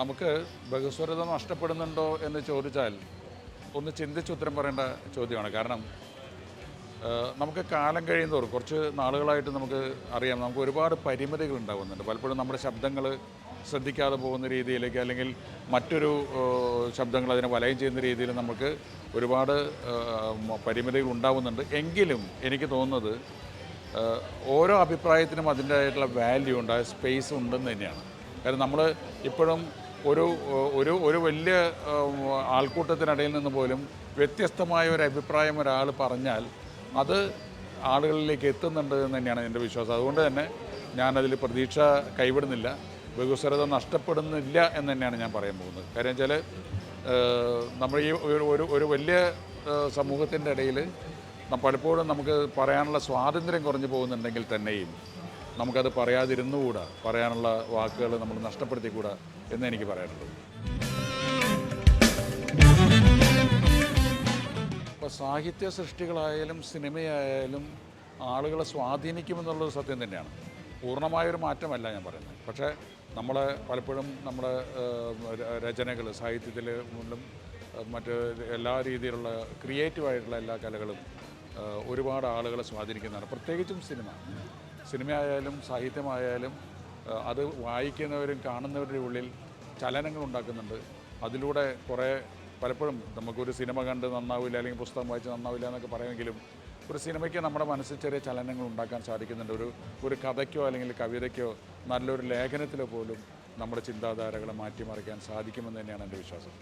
നമുക്ക് ബഹുസ്വരത നഷ്ടപ്പെടുന്നുണ്ടോ എന്ന് ചോദിച്ചാൽ ഒന്ന് ചിന്തിച്ച് ഉത്തരം പറയേണ്ട ചോദ്യമാണ്. കാരണം നമുക്ക് കാലം കഴിയുന്നതോറും കുറച്ച് നാളുകളായിട്ട് നമുക്ക് അറിയാം നമുക്ക് ഒരുപാട് പരിമിതികൾ ഉണ്ടാകുന്നുണ്ട് പലപ്പോഴും നമ്മുടെ ശബ്ദങ്ങൾ ശ്രദ്ധിക്കാതെ പോകുന്ന രീതിയിലേക്ക് അല്ലെങ്കിൽ മറ്റൊരു ശബ്ദങ്ങൾ അതിനെ വലയം ചെയ്യുന്ന രീതിയിൽ നമുക്ക് ഒരുപാട് പരിമിതികൾ ഉണ്ടാകുന്നുണ്ട് എങ്കിലും എനിക്ക് തോന്നുന്നത് ഓരോ അഭിപ്രായത്തിനും അതിന്റെതായിട്ടുള്ള വാല്യൂ ഉണ്ട് സ്പേസ് ഉണ്ടെന്ന് തന്നെയാണ്. കാരണം നമ്മൾ ഇപ്പോഴും ഒരു ഒരു ഒരു വലിയ ആൾക്കൂട്ടത്തിനിടയിൽ നിന്ന് പോലും വ്യത്യസ്തമായ ഒരു അഭിപ്രായം ഒരാൾ പറഞ്ഞാൽ അത് ആളുകളിലേക്ക് എത്തുന്നുണ്ട് എന്ന് തന്നെയാണ് എന്റെ വിശ്വാസം. അതുകൊണ്ട് തന്നെ ഞാനതിൽ പ്രതീക്ഷ കൈവിടുന്നില്ല. ബഹുസ്വരത നഷ്ടപ്പെടുന്നില്ല എന്ന് തന്നെയാണ് ഞാൻ പറയാൻ പോകുന്നത്. കാര്യം വെച്ചാൽ നമ്മൾ ഈ ഒരു ഒരു വലിയ സമൂഹത്തിന്റെ ഇടയിൽ പലപ്പോഴും നമുക്ക് പറയാനുള്ള സ്വാതന്ത്ര്യം കുറഞ്ഞു പോകുന്നുണ്ടെങ്കിൽ തന്നെയും നമുക്കത് പറയാതിരുന്നുകൂടാ? പറയാനുള്ള വാക്കുകൾ നമ്മൾ നഷ്ടപ്പെടുത്തിക്കൂടാ എന്ന് എനിക്ക് പറയാനുള്ളത്. ഇപ്പോൾ സാഹിത്യ സൃഷ്ടികളായാലും സിനിമയായാലും ആളുകളെ സ്വാധീനിക്കുമെന്നുള്ളത് സത്യം തന്നെയാണ്. പൂർണമായൊരു മാറ്റമല്ല ഞാൻ പറയുന്നത്. പക്ഷേ നമ്മൾ പലപ്പോഴും നമ്മുടെ രചനകൾ സാഹിത്യത്തിൽ മുന്നിലും മറ്റ് എല്ലാ രീതിയിലുള്ള ക്രിയേറ്റീവായിട്ടുള്ള എല്ലാ കലകളും ഒരുപാട് ആളുകളെ സ്വാധീനിക്കുന്നതാണ്. പ്രത്യേകിച്ചും സിനിമ. സിനിമയായാലും സാഹിത്യമായാലും അത് വായിക്കുന്നവരും കാണുന്നവരുടെ ഉള്ളിൽ ചലനങ്ങൾ ഉണ്ടാക്കുന്നുണ്ട്. അതിലൂടെ കുറേ പലപ്പോഴും നമുക്കൊരു സിനിമ കണ്ട് നന്നാവില്ല അല്ലെങ്കിൽ പുസ്തകം വായിച്ച് നന്നാവില്ല എന്നൊക്കെ പറയുമെങ്കിലും ഒരു സിനിമയ്ക്ക് നമ്മുടെ മനസ്സിൽ ചെറിയ ചലനങ്ങൾ ഉണ്ടാക്കാൻ സാധിക്കുന്നുണ്ട്. ഒരു ഒരു കഥയ്ക്കോ അല്ലെങ്കിൽ കവിതയ്ക്കോ നല്ലൊരു ലേഖനത്തിലോ പോലും നമ്മുടെ ചിന്താധാരകളെ മാറ്റിമറിക്കാൻ സാധിക്കുമെന്ന് തന്നെയാണ് എന്റെ വിശ്വാസം.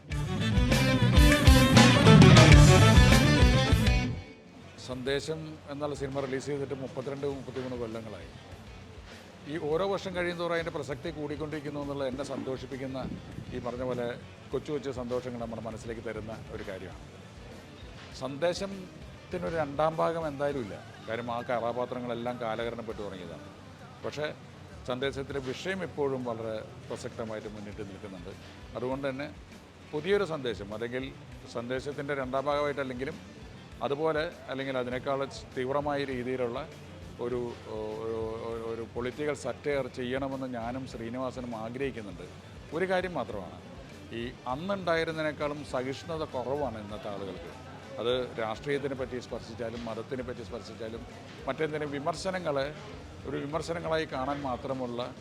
സന്ദേശം എന്നുള്ള സിനിമ റിലീസ് ചെയ്തിട്ട് മുപ്പത്തിരണ്ട് മുപ്പത്തിമൂന്ന് കൊല്ലങ്ങളായി. ഈ ഓരോ വർഷം കഴിയുന്നതോറും അതിന്റെ പ്രസക്തി കൂടിക്കൊണ്ടിരിക്കുന്നു എന്നുള്ള എന്നെ സന്തോഷിപ്പിക്കുന്ന ഈ പറഞ്ഞ പോലെ കൊച്ചു കൊച്ചു സന്തോഷങ്ങൾ നമ്മുടെ മനസ്സിലേക്ക് തരുന്ന ഒരു കാര്യമാണ്. സന്ദേശത്തിനൊരു രണ്ടാം ഭാഗം എന്തായാലും ഇല്ല. കാര്യം ആ കഥാപാത്രങ്ങളെല്ലാം കാലഹരണപ്പെട്ടു തുടങ്ങിയതാണ്. പക്ഷേ സന്ദേശത്തിലെ വിഷയം ഇപ്പോഴും വളരെ പ്രസക്തമായിട്ട് മുന്നിട്ട് നിൽക്കുന്നുണ്ട്. അതുകൊണ്ട് തന്നെ പുതിയൊരു സന്ദേശം അല്ലെങ്കിൽ സന്ദേശത്തിന്റെ രണ്ടാം ഭാഗമായിട്ടല്ലെങ്കിലും അതുപോലെ അല്ലെങ്കിൽ അതിനേക്കാൾ തീവ്രമായ രീതിയിലുള്ള ഒരു ഒരു- പൊളിറ്റിക്കൽ സറ്റയർ ചെയ്യണമെന്ന് ഞാനും ശ്രീനിവാസനും ആഗ്രഹിക്കുന്നുണ്ട്. ഒരു കാര്യം മാത്രമാണ് ഈ അന്നുണ്ടായിരുന്നതിനേക്കാളും സഹിഷ്ണുത കുറവാണ് ഇന്നത്തെ ആളുകൾക്ക്. അത് രാഷ്ട്രീയത്തിനെ പറ്റി സ്പർശിച്ചാലും മതത്തിനെ പറ്റി സ്പർശിച്ചാലും മറ്റെന്തെങ്കിലും വിമർശനങ്ങളെ ഒരു വിമർശനങ്ങളായി കാണാൻ മാത്രമുള്ള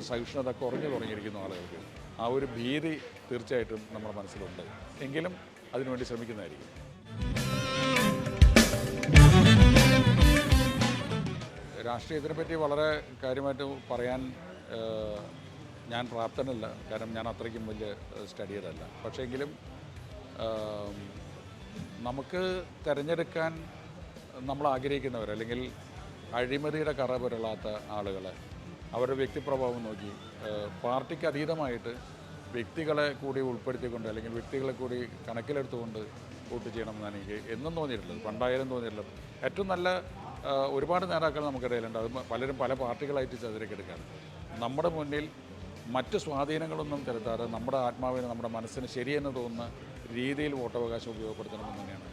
സഹിഷ്ണുത കുറഞ്ഞു തുടങ്ങിയിരിക്കുന്നു ആളുകൾക്ക്. ആ ഒരു ഭീതി തീർച്ചയായിട്ടും നമ്മുടെ മനസ്സിലുണ്ട്. എങ്കിലും അതിനുവേണ്ടി ശ്രമിക്കുന്നതായിരിക്കും. രാഷ്ട്രീയത്തിനെ പറ്റി വളരെ കാര്യമായിട്ട് പറയാൻ ഞാൻ പ്രാപ്തനല്ല. കാരണം ഞാൻ അത്രയ്ക്കും വലിയ സ്റ്റഡി പക്ഷേങ്കിലും പക്ഷേ നമുക്ക് തിരഞ്ഞെടുക്കാൻ നമ്മൾ ആഗ്രഹിക്കുന്നവർ അല്ലെങ്കിൽ അഴിമതിയുടെ കറ പുരളാത്ത ആളുകളെ അവരുടെ വ്യക്തിപ്രഭാവം നോക്കി പാർട്ടിക്ക് അതീതമായിട്ട് വ്യക്തികളെ കൂടി ഉൾപ്പെടുത്തിക്കൊണ്ട് അല്ലെങ്കിൽ വ്യക്തികളെ കൂടി കണക്കിലെടുത്തുകൊണ്ട് വോട്ട് ചെയ്യണമെന്നാണ് എനിക്ക് എന്നും തോന്നിയിട്ടുള്ളത് പണ്ടായാലും തോന്നിയിട്ടുള്ളത്. ഏറ്റവും നല്ല ഒരുപാട് നേതാക്കൾ നമുക്കിടയിലുണ്ട്. അത് പലരും പല പാർട്ടികളായിട്ട് ചതുരക്കെടുക്കാണ് നമ്മുടെ മുന്നിൽ മറ്റ് സ്വാധീനങ്ങളൊന്നും തരുത്താതെ നമ്മുടെ ആത്മാവിന് നമ്മുടെ മനസ്സിന് ശരിയെന്ന് തോന്നുന്ന രീതിയിൽ വോട്ടവകാശം ഉപയോഗപ്പെടുത്തണമെന്ന് തന്നെയാണ്